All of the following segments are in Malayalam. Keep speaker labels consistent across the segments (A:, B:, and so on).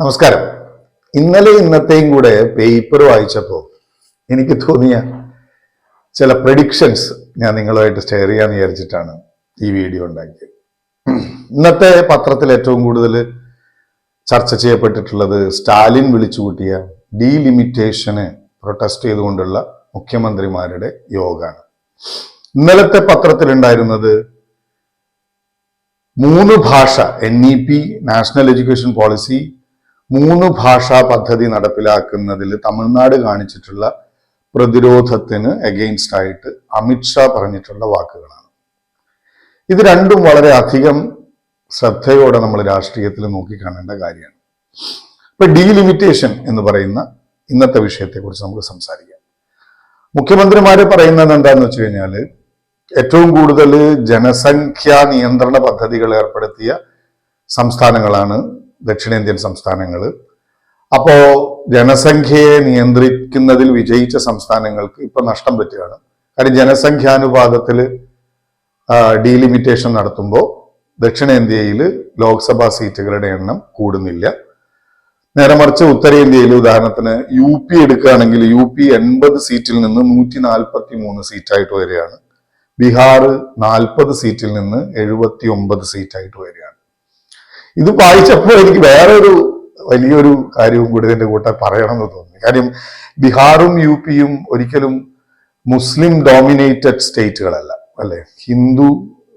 A: നമസ്കാരം. ഇന്നലെ ഇന്നത്തെയും കൂടെ പേപ്പർ വായിച്ചപ്പോൾ എനിക്ക് തോന്നിയ ചില പ്രഡിക്ഷൻസ് ഞാൻ നിങ്ങളുമായിട്ട് ഷെയർ ചെയ്യാന്ന് വിചാരിച്ചിട്ടാണ് ഈ വീഡിയോ ഉണ്ടാക്കിയത്. ഇന്നത്തെ പത്രത്തിൽ ഏറ്റവും കൂടുതൽ ചർച്ച ചെയ്യപ്പെട്ടിട്ടുള്ളത് സ്റ്റാലിൻ വിളിച്ചു കൂട്ടിയ ഡീലിമിറ്റേഷന് പ്രൊട്ടസ്റ്റ് ചെയ്തുകൊണ്ടുള്ള മുഖ്യമന്ത്രിമാരുടെ യോഗമാണ് ഇന്നലത്തെ പത്രത്തിലുണ്ടായിരുന്നത് മൂന്ന് ഭാഷ N E P national education policy മൂന്ന് ഭാഷാ പദ്ധതി നടപ്പിലാക്കുന്നതിൽ തമിഴ്നാട് കാണിച്ചിട്ടുള്ള പ്രതിരോധത്തിന് എഗെയിൻസ്റ്റ് ആയിട്ട് അമിത്ഷാ പറഞ്ഞിട്ടുള്ള വാക്കുകളാണ്. ഇത് രണ്ടും വളരെ അധികം ശ്രദ്ധയോടെ നമ്മൾ രാഷ്ട്രീയത്തിൽ നോക്കിക്കാണേണ്ട കാര്യമാണ്. ഇപ്പൊ ഡീലിമിറ്റേഷൻ എന്ന് പറയുന്ന ഇന്നത്തെ വിഷയത്തെക്കുറിച്ച് നമുക്ക് സംസാരിക്കാം. മുഖ്യമന്ത്രിമാര് പറയുന്നത് എന്താന്ന് വെച്ച് കഴിഞ്ഞാൽ ഏറ്റവും കൂടുതൽ ജനസംഖ്യാ നിയന്ത്രണ പദ്ധതികൾ ഏർപ്പെടുത്തിയ സംസ്ഥാനങ്ങളാണ് ദക്ഷിണേന്ത്യൻ സംസ്ഥാനങ്ങൾ അപ്പോൾ ജനസംഖ്യയെ നിയന്ത്രിക്കുന്നതിൽ വിജയിച്ച സംസ്ഥാനങ്ങൾക്ക് ഇപ്പം നഷ്ടം പറ്റുകയാണ്. കാര്യം ജനസംഖ്യാനുപാതത്തിൽ ഡീലിമിറ്റേഷൻ നടത്തുമ്പോൾ ദക്ഷിണേന്ത്യയിൽ ലോക്സഭാ സീറ്റുകളുടെ എണ്ണം കൂടുന്നില്ല. നേരെ മറിച്ച് ഉത്തരേന്ത്യയിൽ ഉദാഹരണത്തിന് യു പി എടുക്കുകയാണെങ്കിൽ യു പി എൺപത് സീറ്റിൽ നിന്ന് നൂറ്റി നാൽപ്പത്തി മൂന്ന് സീറ്റായിട്ട് വരികയാണ്. ബീഹാർ നാൽപ്പത് സീറ്റിൽ നിന്ന് എഴുപത്തി ഒമ്പത് സീറ്റായിട്ട് വരികയാണ്. ഇത് വായിച്ചപ്പോൾ എനിക്ക് വേറെ വേറൊരു വലിയൊരു കാര്യവും കൂടി ഇതിന്റെ കൂടെ പറയണമെന്ന് തോന്നി. കാര്യം ബീഹാറും യു പിയും ഒരിക്കലും മുസ്ലിം ഡോമിനേറ്റഡ് സ്റ്റേറ്റുകളല്ല അല്ലെ? ഹിന്ദു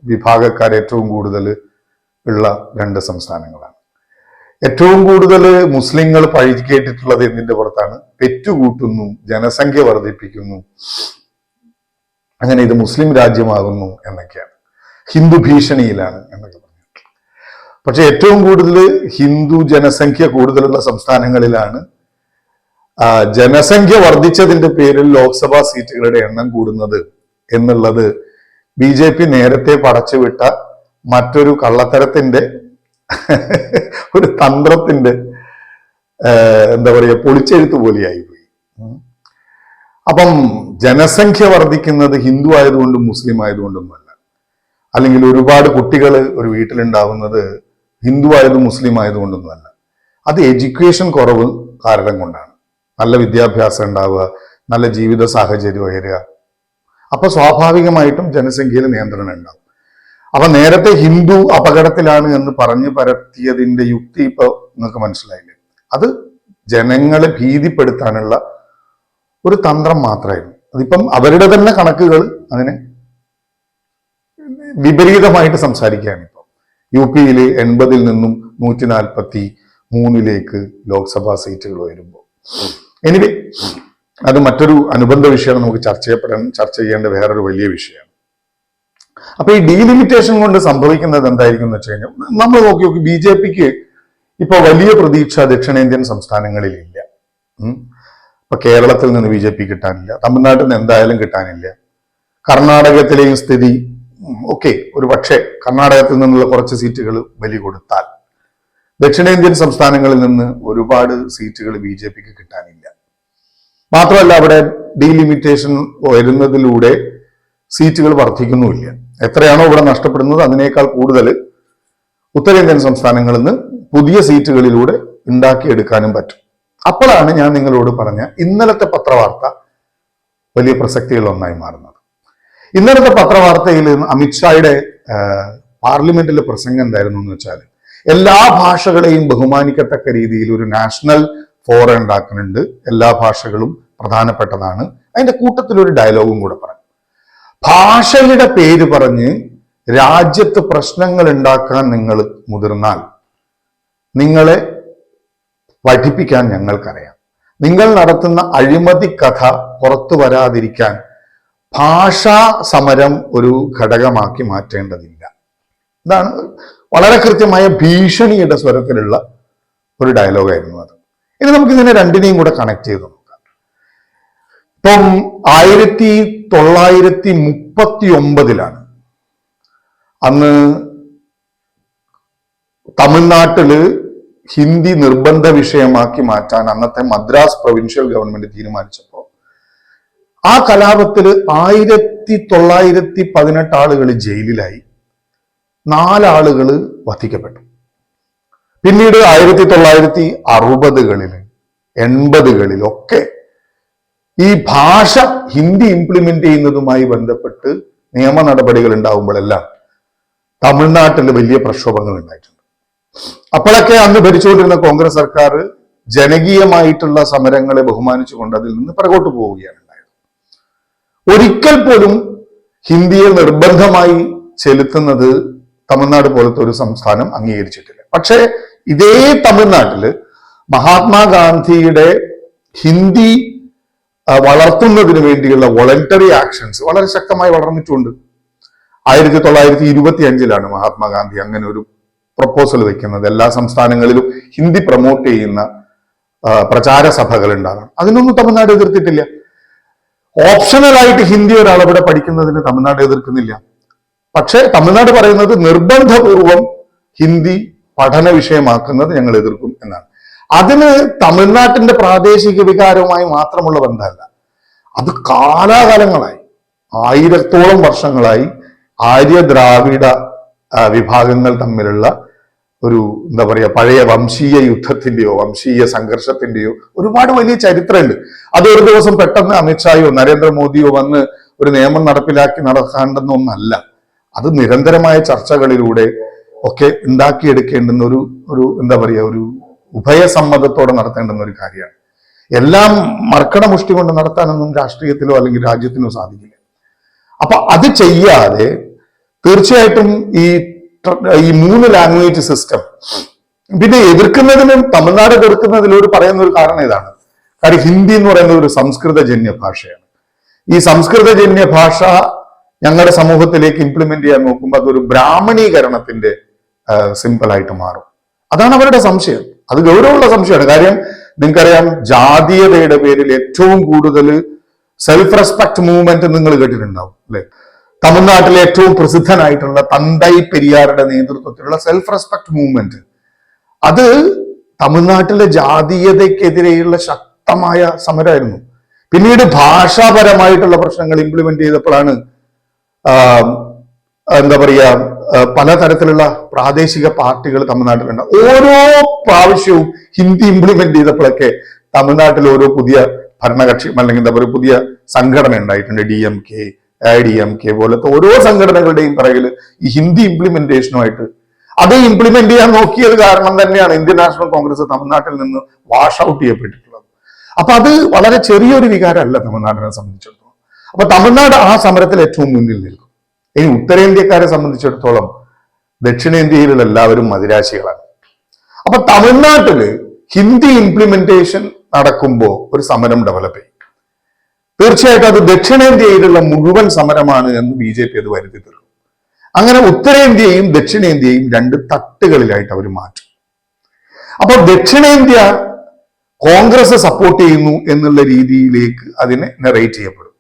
A: വിഭാഗക്കാർ ഏറ്റവും കൂടുതൽ ഉള്ള രണ്ട് സംസ്ഥാനങ്ങളാണ്. ഏറ്റവും കൂടുതൽ മുസ്ലിങ്ങൾ പഴിക്കേട്ടിട്ടുള്ളത് എന്തിന്റെ പുറത്താണ്? പെറ്റുകൂട്ടുന്നു ജനസംഖ്യ വർദ്ധിപ്പിക്കുന്നു അങ്ങനെ ഇത് മുസ്ലിം രാജ്യമാകുന്നു എന്നൊക്കെയാണ്. ഹിന്ദു ഭീഷണിയിലാണ് എന്നൊക്കെ പക്ഷെ ഏറ്റവും കൂടുതൽ ഹിന്ദു ജനസംഖ്യ കൂടുതലുള്ള സംസ്ഥാനങ്ങളിലാണ് ജനസംഖ്യ വർദ്ധിച്ചതിന്റെ പേരിൽ ലോക്സഭാ സീറ്റുകളുടെ എണ്ണം കൂടുന്നത് എന്നുള്ളത് ബി ജെ പി നേരത്തെ പടച്ചുവിട്ട മറ്റൊരു കള്ളത്തരത്തിന്റെ ഒരു തന്ത്രത്തിന്റെ എന്താ പറയുക പൊളിച്ചെഴുത്ത് പോലെയായി പോയി അപ്പം ജനസംഖ്യ വർദ്ധിക്കുന്നത് ഹിന്ദു ആയതുകൊണ്ടും മുസ്ലിം ആയതുകൊണ്ടൊന്നുമല്ല. അല്ലെങ്കിൽ ഒരുപാട് കുട്ടികൾ ഒരു വീട്ടിലുണ്ടാവുന്നത് ഹിന്ദു ആയതും മുസ്ലിം ആയതുകൊണ്ടൊന്നുമല്ല അത് എഡ്യൂക്കേഷൻ കുറവ് കാരണം കൊണ്ടാണ്. നല്ല വിദ്യാഭ്യാസം ഉണ്ടാവുക നല്ല ജീവിത സാഹചര്യം ഉയരുക. അപ്പൊ സ്വാഭാവികമായിട്ടും ജനസംഖ്യയിൽ നിയന്ത്രണം ഉണ്ടാവും. അപ്പൊ നേരത്തെ ഹിന്ദു അപകടത്തിലാണ് എന്ന് പറഞ്ഞു പരത്തിയതിന്റെ യുക്തി ഇപ്പൊ നിങ്ങൾക്ക് മനസ്സിലായില്ലേ? അത് ജനങ്ങളെ ഭീതിപ്പെടുത്താനുള്ള ഒരു തന്ത്രം മാത്രമായിരുന്നു. അതിപ്പം അവരുടെ തന്നെ കണക്കുകൾ അതിനെ വിപരീതമായിട്ട് സംസാരിക്കുകയാണ്. യു പിയിൽ എൺപതിൽ നിന്നും നൂറ്റി നാൽപ്പത്തി മൂന്നിലേക്ക് ലോക്സഭാ സീറ്റുകൾ വരുമ്പോൾ. എനിവേ അത് മറ്റൊരു അനുബന്ധ വിഷയമാണ് നമുക്ക് ചർച്ച ചെയ്യപ്പെടാൻ ചർച്ച ചെയ്യേണ്ട വേറൊരു വലിയ വിഷയമാണ്. അപ്പൊ ഈ ഡീലിമിറ്റേഷൻ കൊണ്ട് സംഭവിക്കുന്നത് എന്തായിരിക്കും എന്ന് വെച്ച് കഴിഞ്ഞാൽ നമ്മൾ നോക്കി നോക്കി ബി ജെ പിക്ക് ഇപ്പൊ വലിയ പ്രതീക്ഷ ദക്ഷിണേന്ത്യൻ സംസ്ഥാനങ്ങളിൽ ഇല്ല. ഇപ്പൊ കേരളത്തിൽ നിന്ന് ബി ജെ പി കിട്ടാനില്ല തമിഴ്നാട്ടിൽ നിന്ന് എന്തായാലും കിട്ടാനില്ല. കർണാടകത്തിലെയും സ്ഥിതി ഓക്കെ ഒരു പക്ഷേ കർണാടകത്തിൽ നിന്നുള്ള കുറച്ച് സീറ്റുകൾ ബലി കൊടുത്താൽ ദക്ഷിണേന്ത്യൻ സംസ്ഥാനങ്ങളിൽ നിന്ന് ഒരുപാട് സീറ്റുകൾ ബി ജെ പിക്ക് കിട്ടാനില്ല. മാത്രമല്ല അവിടെ ഡീലിമിറ്റേഷൻ വരുന്നതിലൂടെ സീറ്റുകൾ വർദ്ധിക്കുന്നുമില്ല. എത്രയാണോ ഇവിടെ നഷ്ടപ്പെടുന്നത് അതിനേക്കാൾ കൂടുതൽ ഉത്തരേന്ത്യൻ സംസ്ഥാനങ്ങളിൽ നിന്ന് പുതിയ സീറ്റുകളിലൂടെ ഉണ്ടാക്കിയെടുക്കാനും പറ്റും. അപ്പോഴാണ് ഞാൻ നിങ്ങളോട് പറഞ്ഞ ഇന്നലത്തെ പത്രവാർത്ത വലിയ പ്രസക്തിയുള്ള ഒന്നായി മാറുന്നത്. ഇന്നലത്തെ പത്രവാർത്തയിൽ അമിത്ഷായുടെ പാർലമെന്റിലെ പ്രസംഗം എന്തായിരുന്നു എന്ന് വെച്ചാൽ എല്ലാ ഭാഷകളെയും ബഹുമാനിക്കത്തക്ക രീതിയിൽ ഒരു നാഷണൽ ഫോറം ഉണ്ടാക്കുന്നുണ്ട്. എല്ലാ ഭാഷകളും പ്രധാനപ്പെട്ടതാണ്. അതിന്റെ കൂട്ടത്തിൽ ഒരു ഡയലോഗും കൂടെ പറഞ്ഞു ഭാഷയുടെ പേര് പറഞ്ഞ് രാജ്യത്ത് പ്രശ്നങ്ങൾ ഉണ്ടാക്കാൻ നിങ്ങൾ മുതിർന്നാൽ നിങ്ങളെ പഠിപ്പിക്കാൻ ഞങ്ങൾക്കറിയാം. നിങ്ങൾ നടത്തുന്ന അഴിമതി കഥ പുറത്തു വരാതിരിക്കാൻ ഭാഷാ സമരം ഒരു ഘടകമാക്കി മാറ്റേണ്ടതില്ല. ഇതാണ് വളരെ കൃത്യമായ ഭീഷണിയുടെ സ്വരത്തിലുള്ള ഒരു ഡയലോഗായിരുന്നു അത്. ഇനി നമുക്ക് ഇതിനെ രണ്ടിനെയും കൂടെ കണക്ട് ചെയ്ത് നോക്കാം. ഇപ്പം ആയിരത്തി തൊള്ളായിരത്തി മുപ്പത്തി ഒമ്പതിലാണ് അന്ന് തമിഴ്നാട്ടിൽ ഹിന്ദി നിർബന്ധ വിഷയമാക്കി മാറ്റാൻ അന്നത്തെ മദ്രാസ് പ്രൊവിൻഷ്യൽ ഗവൺമെന്റ് തീരുമാനിച്ചപ്പോൾ ആ കലാപത്തിൽ ആയിരത്തി തൊള്ളായിരത്തി പതിനെട്ട് ആളുകൾ ജയിലിലായി. നാലാളുകൾ വധിക്കപ്പെട്ടു. പിന്നീട് ആയിരത്തി തൊള്ളായിരത്തി അറുപതുകളിൽ എൺപതുകളിലൊക്കെ ഈ ഭാഷ ഹിന്ദി ഇംപ്ലിമെന്റ് ചെയ്യുന്നതുമായി ബന്ധപ്പെട്ട് നിയമ നടപടികൾ ഉണ്ടാകുമ്പോഴെല്ലാം തമിഴ്നാട്ടിൽ വലിയ പ്രക്ഷോഭങ്ങൾ ഉണ്ടായിട്ടുണ്ട്. അപ്പോഴൊക്കെ അന്ന് ഭരിച്ചുകൊണ്ടിരുന്ന കോൺഗ്രസ് സർക്കാർ ജനകീയമായിട്ടുള്ള സമരങ്ങളെ ബഹുമാനിച്ചുകൊണ്ട് അതിൽ നിന്ന് പുറകോട്ട് പോവുകയാണ്. ഒരിക്കൽ പോലും ഹിന്ദിയെ നിർബന്ധമായി ചെലുത്തുന്നത് തമിഴ്നാട് പോലത്തെ ഒരു സംസ്ഥാനം അംഗീകരിച്ചിട്ടില്ല. പക്ഷേ ഇതേ തമിഴ്നാട്ടിൽ മഹാത്മാഗാന്ധിയുടെ ഹിന്ദി വളർത്തുന്നതിന് വേണ്ടിയുള്ള വോളണ്ടറി ആക്ഷൻസ് വളരെ ശക്തമായി വളർന്നിട്ടുണ്ട്. ആയിരത്തി തൊള്ളായിരത്തി ഇരുപത്തി അഞ്ചിലാണ് മഹാത്മാഗാന്ധി അങ്ങനെ ഒരു പ്രപ്പോസൽ വെക്കുന്നത്. എല്ലാ സംസ്ഥാനങ്ങളിലും ഹിന്ദി പ്രൊമോട്ട് ചെയ്യുന്ന പ്രചാര സഭകൾ ഉണ്ടാകണം. അതിനൊന്നും തമിഴ്നാട് എതിർത്തിട്ടില്ല. ഓപ്ഷണലായിട്ട് ഹിന്ദി ഒരാൾ ഇവിടെ പഠിക്കുന്നതിന് തമിഴ്നാട് എതിർക്കുന്നില്ല. പക്ഷേ തമിഴ്നാട് പറയുന്നത് നിർബന്ധപൂർവം ഹിന്ദി പഠന വിഷയമാക്കുന്നത് ഞങ്ങൾ എതിർക്കും എന്നാണ്. അതിന് തമിഴ്നാട്ടിന്റെ പ്രാദേശിക വികാരവുമായി മാത്രമുള്ള ബന്ധമല്ല. അത് കാലാകാലങ്ങളായി ആയിരത്തോളം വർഷങ്ങളായി ആര്യ ദ്രാവിഡ വിഭാഗങ്ങൾ തമ്മിലുള്ള ഒരു എന്താ പറയുക പഴയ വംശീയ യുദ്ധത്തിന്റെയോ വംശീയ സംഘർഷത്തിന്റെയോ ഒരുപാട് വലിയ ചരിത്രമുണ്ട്. അത് ഒരു ദിവസം പെട്ടെന്ന് അമിത്ഷായോ നരേന്ദ്രമോദിയോ വന്ന് ഒരു നിയമം നടപ്പിലാക്കി നടക്കാണ്ടെന്നൊന്നല്ല അത് നിരന്തരമായ ചർച്ചകളിലൂടെ ഒക്കെ ഉണ്ടാക്കിയെടുക്കേണ്ടുന്ന ഒരു ഒരു എന്താ പറയുക ഒരു ഉഭയസമ്മതത്തോടെ നടത്തേണ്ടുന്ന ഒരു കാര്യമാണ്. എല്ലാം മർക്കട മുഷ്ടി കൊണ്ട് നടത്താനൊന്നും രാഷ്ട്രീയത്തിലോ അല്ലെങ്കിൽ രാജ്യത്തിനോ സാധിക്കില്ല. അപ്പൊ അത് ചെയ്യാതെ തീർച്ചയായിട്ടും ഈ ഈ മൂന്ന് ലാംഗ്വേജ് സിസ്റ്റം പിന്നെ എതിർക്കുന്നതിനും തമിഴ്നാട് ഒരു പറയുന്ന ഒരു കാരണം ഇതാണ്. കാര്യം ഹിന്ദി എന്ന് പറയുന്നത് ഒരു സംസ്കൃതജന്യ ഭാഷയാണ്. ഈ സംസ്കൃത ജന്യ ഭാഷ ഞങ്ങളുടെ സമൂഹത്തിലേക്ക് ഇംപ്ലിമെന്റ് ചെയ്യാൻ നോക്കുമ്പോൾ അതൊരു ബ്രാഹ്മണീകരണത്തിന്റെ സിമ്പിൾ ആയിട്ട് മാറും. അതാണ് അവരുടെ സംശയം. അത് ഗൗരവമുള്ള സംശയമാണ്. കാര്യം നിങ്ങൾക്കറിയാം ജാതീയതയുടെ പേരിൽ ഏറ്റവും കൂടുതൽ സെൽഫ് റെസ്പെക്ട് മൂവ്മെന്റ് നിങ്ങൾ കേട്ടിട്ടുണ്ടാവും അല്ലെ? തമിഴ്നാട്ടിലെ ഏറ്റവും പ്രസിദ്ധനായിട്ടുള്ള തന്തൈ പെരിയാറുടെ നേതൃത്വത്തിലുള്ള സെൽഫ് റെസ്പെക്ട് മൂവ്മെന്റ് അത് തമിഴ്നാട്ടിലെ ജാതീയതയ്ക്കെതിരെയുള്ള ശക്തമായ സമരമായിരുന്നു. പിന്നീട് ഭാഷാപരമായിട്ടുള്ള പ്രശ്നങ്ങൾ ഇംപ്ലിമെന്റ് ചെയ്തപ്പോഴാണ് എന്താ പറയുക പലതരത്തിലുള്ള പ്രാദേശിക പാർട്ടികൾ തമിഴ്നാട്ടിലുണ്ട്. ഓരോ പ്രാവശ്യവും ഹിന്ദി ഇംപ്ലിമെന്റ് ചെയ്തപ്പോഴൊക്കെ തമിഴ്നാട്ടിൽ ഓരോ പുതിയ ഭരണകക്ഷി അല്ലെങ്കിൽ എന്താ പറയുക പുതിയ സംഘടന ഉണ്ടായിട്ടുണ്ട്. D M K I D M K പോലത്തെ ഓരോ സംഘടനകളുടെയും പിറകിൽ ഈ ഹിന്ദി ഇംപ്ലിമെന്റേഷനുമായിട്ട് അത് ഇംപ്ലിമെന്റ് ചെയ്യാൻ നോക്കിയത് കാരണം തന്നെയാണ് ഇന്ത്യൻ നാഷണൽ കോൺഗ്രസ് തമിഴ്നാട്ടിൽ നിന്ന് വാഷ് ഔട്ട് ചെയ്യപ്പെട്ടിട്ടുള്ളത്. അപ്പൊ അത് വളരെ ചെറിയൊരു വികാരമല്ല തമിഴ്നാടിനെ സംബന്ധിച്ചിടത്തോളം. അപ്പൊ തമിഴ്നാട് ആ സമരത്തിൽ ഏറ്റവും മുന്നിൽ നിൽക്കും. ഇനി ഉത്തരേന്ത്യക്കാരെ സംബന്ധിച്ചിടത്തോളം ദക്ഷിണേന്ത്യയിലുള്ള എല്ലാവരും മദിരാശികളാണ്. അപ്പൊ തമിഴ്നാട്ടിൽ ഹിന്ദി ഇംപ്ലിമെന്റേഷൻ നടക്കുമ്പോൾ ഒരു സമരം ഡെവലപ്പ് ചെയ്യും. തീർച്ചയായിട്ടും അത് ദക്ഷിണേന്ത്യയിലുള്ള മുഴുവൻ സമരമാണ് എന്ന് ബി ജെ പി അത് വരുത്തി തീർക്കും അങ്ങനെ ഉത്തരേന്ത്യയും ദക്ഷിണേന്ത്യയും രണ്ട് തട്ടുകളിലായിട്ട് അവർ മാറ്റും. അപ്പോൾ ദക്ഷിണേന്ത്യ കോൺഗ്രസ് സപ്പോർട്ട് ചെയ്യുന്നു എന്നുള്ള രീതിയിലേക്ക് അതിനെ നെറേറ്റ് ചെയ്യപ്പെടും.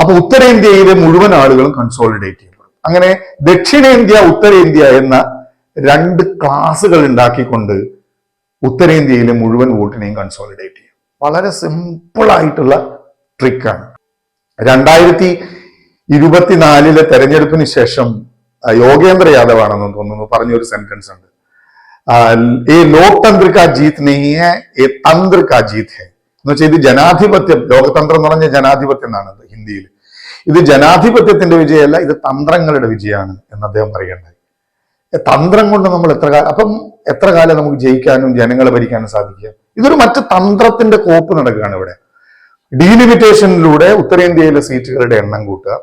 A: അപ്പൊ ഉത്തരേന്ത്യയിലെ മുഴുവൻ ആളുകളും കൺസോളിഡേറ്റ് ചെയ്യപ്പെടും. അങ്ങനെ ദക്ഷിണേന്ത്യ ഉത്തരേന്ത്യ എന്ന രണ്ട് ക്ലാസുകൾ ഉണ്ടാക്കിക്കൊണ്ട് ഉത്തരേന്ത്യയിലെ മുഴുവൻ വോട്ടിനെയും കൺസോളിഡേറ്റ് ചെയ്യും. വളരെ സിമ്പിൾ ആയിട്ടുള്ള ട്രിക്കാണ് രണ്ടായിരത്തി ഇരുപത്തിനാലിലെ തെരഞ്ഞെടുപ്പിന് ശേഷം യോഗേന്ദ്ര യാദവ് ആണെന്ന് തോന്നുന്നു പറഞ്ഞൊരു സെന്റൻസ് ഉണ്ട്. ഈ ലോക്തന്ത്ര കാ ജീത് നെയ്യേ തന്ത്ര കാ ജീത് ഹെ. എന്ന് വെച്ചാൽ ഇത് ജനാധിപത്യം ലോകതന്ത്രം എന്ന് പറഞ്ഞ ജനാധിപത്യം എന്നാണ് ഹിന്ദിയിൽ. ഇത് ജനാധിപത്യത്തിന്റെ വിജയമല്ല ഇത് തന്ത്രങ്ങളുടെ വിജയമാണ് എന്ന് അദ്ദേഹം പറയേണ്ടത് തന്ത്രം കൊണ്ട് നമ്മൾ എത്ര കാലം അപ്പം എത്ര കാലം നമുക്ക് ജയിക്കാനും ജനങ്ങളെ ഭരിക്കാനും സാധിക്കുക? ഇതൊരു മറ്റ് തന്ത്രത്തിന്റെ കോപ്പ് നടക്കുകയാണ് ഇവിടെ. ഡീലിമിറ്റേഷനിലൂടെ ഉത്തരേന്ത്യയിലെ സീറ്റുകളുടെ എണ്ണം കൂട്ടുക.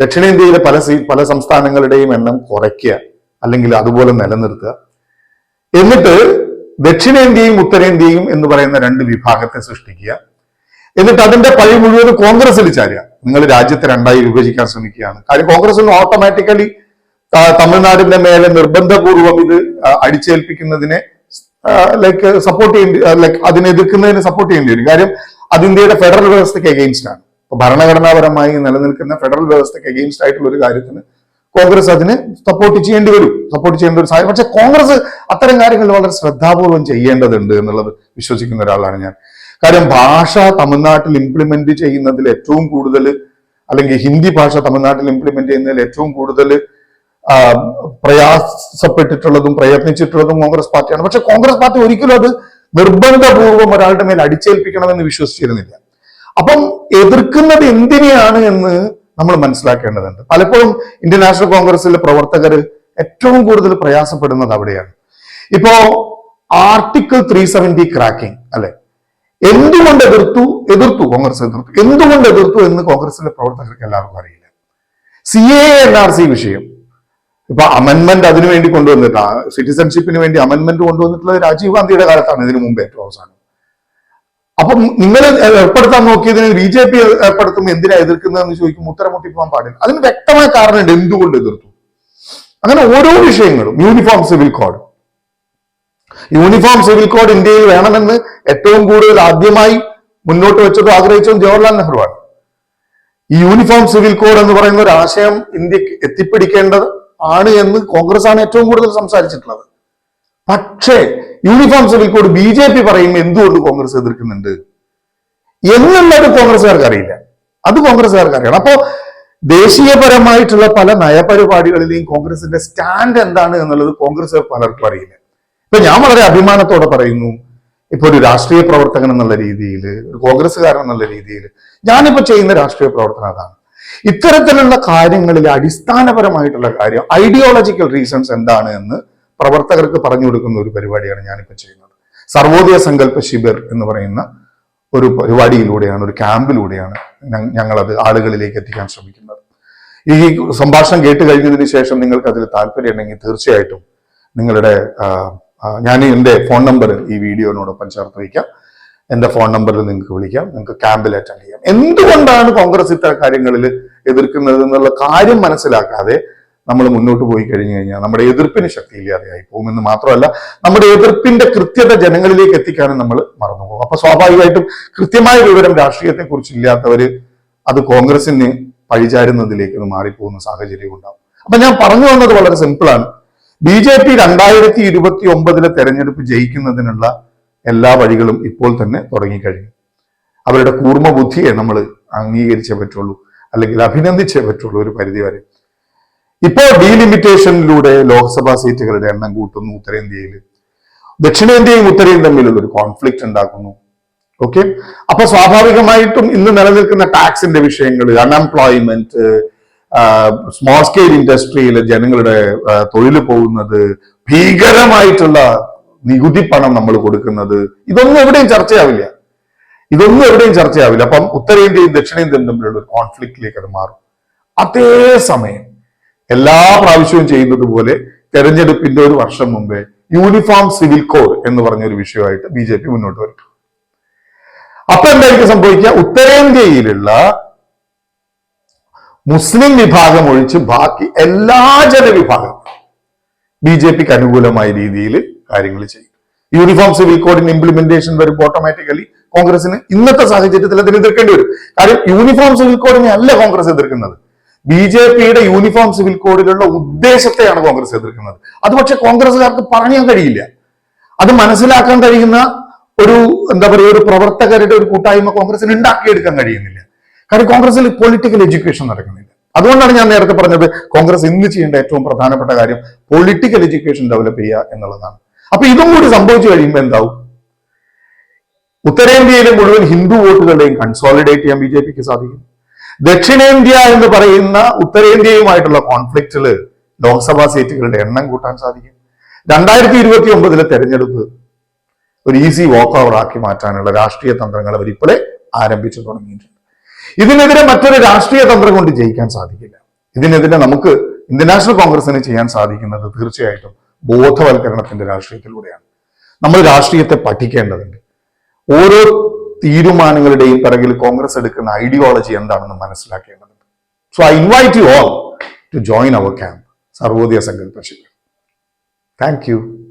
A: ദക്ഷിണേന്ത്യയിലെ പല സീ പല സംസ്ഥാനങ്ങളുടെയും എണ്ണം കുറയ്ക്കുക അല്ലെങ്കിൽ അതുപോലെ നിലനിർത്തുക. എന്നിട്ട് ദക്ഷിണേന്ത്യയും ഉത്തരേന്ത്യയും എന്ന് പറയുന്ന രണ്ട് വിഭാഗത്തെ സൃഷ്ടിക്കുക. എന്നിട്ട് അതിന്റെ പഴി മുഴുവൻ കോൺഗ്രസിൽ ചാരുക. നിങ്ങൾ രാജ്യത്തെ രണ്ടായി വിഭജിക്കാൻ ശ്രമിക്കുകയാണ്. കാര്യം കോൺഗ്രസ് ഓട്ടോമാറ്റിക്കലി തമിഴ്നാടിന്റെ മേലെ നിർബന്ധപൂർവം ഇത് അടിച്ചേൽപ്പിക്കുന്നതിനെ ലൈക്ക് സപ്പോർട്ട് ചെയ്യേണ്ടി ലൈക്ക് അതിനെ എതിർക്കുന്നതിന് സപ്പോർട്ട് ചെയ്യേണ്ടി വരും. കാര്യം അത് ഇന്ത്യയുടെ ഫെഡറൽ വ്യവസ്ഥയ്ക്ക് എഗെയിൻസ്റ്റ് ആണ്. അപ്പൊ ഭരണഘടനാപരമായി നിലനിൽക്കുന്ന ഫെഡറൽ വ്യവസ്ഥയ്ക്ക് എഗെയിൻസ്റ്റ് ആയിട്ടുള്ള ഒരു കാര്യത്തിന് കോൺഗ്രസ് അതിന് സപ്പോർട്ട് ചെയ്യേണ്ടി വരും. സപ്പോർട്ട് ചെയ്യേണ്ട ഒരു സാഹചര്യം. പക്ഷെ കോൺഗ്രസ് അത്തരം കാര്യങ്ങൾ വളരെ ശ്രദ്ധാപൂർവം ചെയ്യേണ്ടതുണ്ട് എന്നുള്ളത് വിശ്വസിക്കുന്ന ഒരാളാണ് ഞാൻ. കാര്യം ഭാഷ തമിഴ്നാട്ടിൽ ഇംപ്ലിമെന്റ് ചെയ്യുന്നതിൽ ഏറ്റവും കൂടുതൽ അല്ലെങ്കിൽ ഹിന്ദി ഭാഷ തമിഴ്നാട്ടിൽ ഇംപ്ലിമെന്റ് ചെയ്യുന്നതിൽ ഏറ്റവും കൂടുതൽ പ്രയാസപ്പെട്ടിട്ടുള്ളതും പ്രയത്നിച്ചിട്ടുള്ളതും കോൺഗ്രസ് പാർട്ടിയാണ്. പക്ഷെ കോൺഗ്രസ് പാർട്ടി ഒരിക്കലും അത് നിർബന്ധപൂർവം ഒരാളുടെ മേൽ അടിച്ചേൽപ്പിക്കണമെന്ന് വിശ്വസിച്ചിരുന്നില്ല. അപ്പം എതിർക്കുന്നത് എന്തിനെയാണ് എന്ന് നമ്മൾ മനസ്സിലാക്കേണ്ടതുണ്ട്. പലപ്പോഴും ഇന്ത്യൻ നാഷണൽ കോൺഗ്രസിലെ പ്രവർത്തകർ ഏറ്റവും കൂടുതൽ പ്രയാസപ്പെടുന്നത് അവിടെയാണ്. ഇപ്പോ ആർട്ടിക്കിൾ ത്രീ സെവന്റി ക്രാക്കിംഗ് അല്ലെ? എന്തുകൊണ്ട് എതിർത്തു? എതിർത്തു കോൺഗ്രസ് എതിർത്തു. എന്തുകൊണ്ട് എതിർത്തു എന്ന് കോൺഗ്രസിലെ പ്രവർത്തകർക്ക് എല്ലാവർക്കും അറിയില്ല. C A N R C വിഷയം. ഇപ്പൊ അമെന്മെന്റ് അതിനു വേണ്ടി കൊണ്ടുവന്നിട്ട് സിറ്റിസൺഷിപ്പിന് വേണ്ടി അമെന്മെന്റ് കൊണ്ടുവന്നിട്ടുള്ളത് രാജീവ് ഗാന്ധിയുടെ കാലത്താണ് ഇതിനു മുമ്പ് ഏറ്റവും അവസാനം. അപ്പം നിങ്ങൾ ഏർപ്പെടുത്താൻ നോക്കിയതിന് ബി ജെ പി ഏർപ്പെടുത്തുമ്പോൾ എന്തിനാ എതിർക്കുന്നതെന്ന് ചോദിക്കുമ്പോൾ ഉത്തരം മുട്ടിപ്പോകാൻ പാടില്ല. അതിന് വ്യക്തമായ കാരണമുണ്ട് എന്തുകൊണ്ട് എതിർത്തു. അങ്ങനെ ഓരോ വിഷയങ്ങളും uniform civil code uniform civil code ഇന്ത്യയിൽ വേണമെന്ന് ഏറ്റവും കൂടുതൽ ആദ്യമായി മുന്നോട്ട് വെച്ചതും ആഗ്രഹിച്ചതും ജവഹർലാൽ നെഹ്റുവാണ്. ഈ യൂണിഫോം സിവിൽ കോഡ് എന്ന് പറയുന്ന ഒരു ആശയം ഇന്ത്യയ്ക്ക് എത്തിപ്പിടിക്കേണ്ടത് ആണ് എന്ന് കോൺഗ്രസ് ആണ് ഏറ്റവും കൂടുതൽ സംസാരിച്ചിട്ടുള്ളത്. പക്ഷേ uniform civil code B J P പറയുമ്പോൾ എന്തുകൊണ്ട് കോൺഗ്രസ് എതിർക്കുന്നുണ്ട്? എന്നുള്ളത് കോൺഗ്രസ്സുകാർക്ക് അറിയില്ല അത് കോൺഗ്രസ്സുകാർക്ക് അറിയണം അപ്പോ ദേശീയപരമായിട്ടുള്ള പല നയപരിപാടികളിലെയും കോൺഗ്രസിന്റെ സ്റ്റാൻഡ് എന്താണ് എന്നുള്ളത് കോൺഗ്രസ് പലർക്കും അറിയില്ല. ഇപ്പൊ ഞാൻ വളരെ അഭിമാനത്തോടെ പറയുന്നു ഇപ്പൊ ഒരു രാഷ്ട്രീയ പ്രവർത്തകൻ എന്നുള്ള രീതിയിൽ ഒരു കോൺഗ്രസ്സുകാരൻ എന്നുള്ള രീതിയിൽ ഞാനിപ്പോ ചെയ്യുന്ന രാഷ്ട്രീയ പ്രവർത്തനം അതാണ്. ഇത്തരത്തിലുള്ള കാര്യങ്ങളിൽ അടിസ്ഥാനപരമായിട്ടുള്ള കാര്യം ഐഡിയോളജിക്കൽ റീസൺസ് എന്താണ് എന്ന് പ്രവർത്തകർക്ക് പറഞ്ഞു കൊടുക്കുന്ന ഒരു പരിപാടിയാണ് ഞാനിപ്പോൾ ചെയ്യുന്നത്. സർവോദയ സങ്കല്പ ശിബിർ എന്ന് പറയുന്ന ഒരു പരിപാടിയിലൂടെയാണ് ഒരു ക്യാമ്പിലൂടെയാണ് ഞങ്ങളത് ആളുകളിലേക്ക് എത്തിക്കാൻ ശ്രമിക്കുന്നത്. ഈ സംഭാഷണം കേട്ട് കഴിഞ്ഞതിന് ശേഷം നിങ്ങൾക്ക് അതിൽ താല്പര്യമുണ്ടെങ്കിൽ തീർച്ചയായിട്ടും നിങ്ങളുടെ ഞാൻ എന്റെ ഫോൺ നമ്പർ ഈ വീഡിയോനോടൊപ്പം ചേർത്ത് വയ്ക്കാം. എന്റെ ഫോൺ നമ്പറിൽ നിങ്ങൾക്ക് വിളിക്കാം നിങ്ങൾക്ക് ക്യാമ്പിൽ അറ്റൻഡ് ചെയ്യാം. എന്തുകൊണ്ടാണ് കോൺഗ്രസ് ഇത്തരം കാര്യങ്ങളിൽ എതിർക്കുന്നത് എന്നുള്ള കാര്യം മനസ്സിലാക്കാതെ നമ്മൾ മുന്നോട്ട് പോയി കഴിഞ്ഞു കഴിഞ്ഞാൽ നമ്മുടെ എതിർപ്പിന് ശക്തി ഇല്ലാതെയായി പോകുമെന്ന് മാത്രമല്ല നമ്മുടെ എതിർപ്പിന്റെ കൃത്യത ജനങ്ങളിലേക്ക് എത്തിക്കാനും നമ്മൾ മറന്നുപോകും അപ്പൊ സ്വാഭാവികമായിട്ടും കൃത്യമായ വിവരം രാഷ്ട്രീയത്തെ കുറിച്ച് ഇല്ലാത്തവര് അത് കോൺഗ്രസിന് പഴിചാരുന്നതിലേക്ക് അത് മാറിപ്പോകുന്ന സാഹചര്യം ഉണ്ടാവും. അപ്പൊ ഞാൻ പറഞ്ഞു വന്നത് വളരെ സിമ്പിളാണ്. ബി ജെ പി രണ്ടായിരത്തി ഇരുപത്തി ഒമ്പതിലെ തെരഞ്ഞെടുപ്പ് ജയിക്കുന്നതിനുള്ള എല്ലാ വഴികളും ഇപ്പോൾ തന്നെ തുടങ്ങിക്കഴിഞ്ഞു. അവരുടെ കൂർമ്മ ബുദ്ധിയെ നമ്മൾ അംഗീകരിച്ചേ പറ്റുള്ളൂ അല്ലെങ്കിൽ അഭിനന്ദിച്ചേ പറ്റുള്ളൂ ഒരു പരിധി വരെ ഇപ്പോൾ ഡീലിമിറ്റേഷനിലൂടെ ലോക്സഭാ സീറ്റുകളുടെ എണ്ണം കൂട്ടുന്നു ഉത്തരേന്ത്യയിൽ ദക്ഷിണേന്ത്യയും ഉത്തരേന്ത്യയും തമ്മിലുള്ള ഒരു കോൺഫ്ലിക്റ്റ് ഉണ്ടാക്കുന്നു. ഓക്കെ അപ്പൊ സ്വാഭാവികമായിട്ടും ഇന്ന് നിലനിൽക്കുന്ന ടാക്സിന്റെ വിഷയങ്ങൾ അൺഎംപ്ലോയ്മെന്റ് സ്മോൾ സ്കെയിൽ ഇൻഡസ്ട്രിയിലെ ജനങ്ങളുടെ തൊഴിൽ പോകുന്നത് ഭീകരമായിട്ടുള്ള നികുതി പണം നമ്മൾ കൊടുക്കുന്നത് ഇതൊന്നും എവിടെയും ചർച്ചയാവില്ല. ഇതൊന്നും എവിടെയും ചർച്ചയാവില്ല. അപ്പം ഉത്തരേന്ത്യയും ദക്ഷിണേന്ത്യയും തമ്മിലുള്ള ഒരു കോൺഫ്ലിക്റ്റിലേക്ക് അത് മാറും. അതേ സമയം എല്ലാ പ്രാവശ്യവും ചെയ്യുന്നത് പോലെ തെരഞ്ഞെടുപ്പിന്റെ ഒരു വർഷം മുമ്പേ യൂണിഫോം സിവിൽ കോഡ് എന്ന് പറഞ്ഞ ഒരു വിഷയമായിട്ട് ബി ജെ പി മുന്നോട്ട് വരും അപ്പൊ എന്തായിരിക്കും സംഭവിക്കുക? ഉത്തരേന്ത്യയിലുള്ള മുസ്ലിം വിഭാഗം ഒഴിച്ച് ബാക്കി എല്ലാ ജനവിഭാഗം ബി ജെ പിക്ക് അനുകൂലമായ രീതിയിൽ കാര്യങ്ങൾ ചെയ്യും. യൂണിഫോം സിവിൽ കോഡിന് ഇംപ്ലിമെന്റേഷൻ വരുമ്പോൾ ഓട്ടോമാറ്റിക്കലി കോൺഗ്രസിന് ഇന്നത്തെ സാഹചര്യത്തിൽ അതിന് എതിർക്കേണ്ടി വരും. കാര്യം യൂണിഫോം സിവിൽ കോഡിനെ അല്ല കോൺഗ്രസ് എതിർക്കുന്നത്. ബി ജെ പിയുടെ യൂണിഫോം സിവിൽ കോഡിലുള്ള ഉദ്ദേശത്തെയാണ് കോൺഗ്രസ് എതിർക്കുന്നത്. അത് പക്ഷെ കോൺഗ്രസ്സുകാർക്ക് പറയാൻ കഴിയില്ല. അത് മനസ്സിലാക്കാൻ കഴിയുന്ന ഒരു എന്താ പറയുക ഒരു പ്രവർത്തകരുടെ ഒരു കൂട്ടായ്മ കോൺഗ്രസിന് ഉണ്ടാക്കിയെടുക്കാൻ കഴിയുന്നില്ല. കാര്യം കോൺഗ്രസിൽ പൊളിറ്റിക്കൽ എഡ്യൂക്കേഷൻ നടക്കുന്നില്ല. അതുകൊണ്ടാണ് ഞാൻ നേരത്തെ പറഞ്ഞത് കോൺഗ്രസ് ഇന്ന് ചെയ്യേണ്ട ഏറ്റവും പ്രധാനപ്പെട്ട കാര്യം പൊളിറ്റിക്കൽ എഡ്യൂക്കേഷൻ ഡെവലപ്പ് ചെയ്യുക എന്നുള്ളതാണ്. അപ്പൊ ഇതും കൂടി സംഭവിച്ചു കഴിയുമ്പോൾ എന്താവും? ഉത്തരേന്ത്യയിലെ മുഴുവൻ ഹിന്ദു വോട്ടുകളെയും കൺസോളിഡേറ്റ് ചെയ്യാൻ ബി ജെ പിക്ക് സാധിക്കും. ദക്ഷിണേന്ത്യ എന്ന് പറയുന്ന ഉത്തരേന്ത്യയുമായിട്ടുള്ള കോൺഫ്ലിക്റ്റിൽ ലോക്സഭാ സീറ്റുകളുടെ എണ്ണം കൂട്ടാൻ സാധിക്കും. രണ്ടായിരത്തി ഇരുപത്തി ഒമ്പതിലെ തെരഞ്ഞെടുപ്പ് ഒരു ഈസി വാക്ക് ഓവർ ആക്കി മാറ്റാനുള്ള രാഷ്ട്രീയ തന്ത്രങ്ങൾ അവർ ഇപ്പോഴേ ആരംഭിച്ചു തുടങ്ങിയിട്ടുണ്ട്. ഇതിനെതിരെ മറ്റൊരു രാഷ്ട്രീയ തന്ത്രം കൊണ്ട് ജയിക്കാൻ സാധിക്കില്ല. ഇതിനെതിരെ നമുക്ക് ഇന്ത്യൻ നാഷണൽ കോൺഗ്രസിന് ചെയ്യാൻ സാധിക്കുന്നത് തീർച്ചയായിട്ടും ബോധവൽക്കരണത്തിന്റെ രാഷ്ട്രീയത്തിലൂടെയാണ്. നമ്മൾ രാഷ്ട്രീയത്തെ പഠിക്കേണ്ടതുണ്ട്. ഓരോ തീരുമാനങ്ങളുടെയും പിറകിൽ കോൺഗ്രസ് എടുക്കുന്ന ഐഡിയോളജി എന്താണെന്ന് മനസ്സിലാക്കേണ്ടതുണ്ട്. So I invite you all to join our camp Sarvodaya Sankalpa Shibir thank U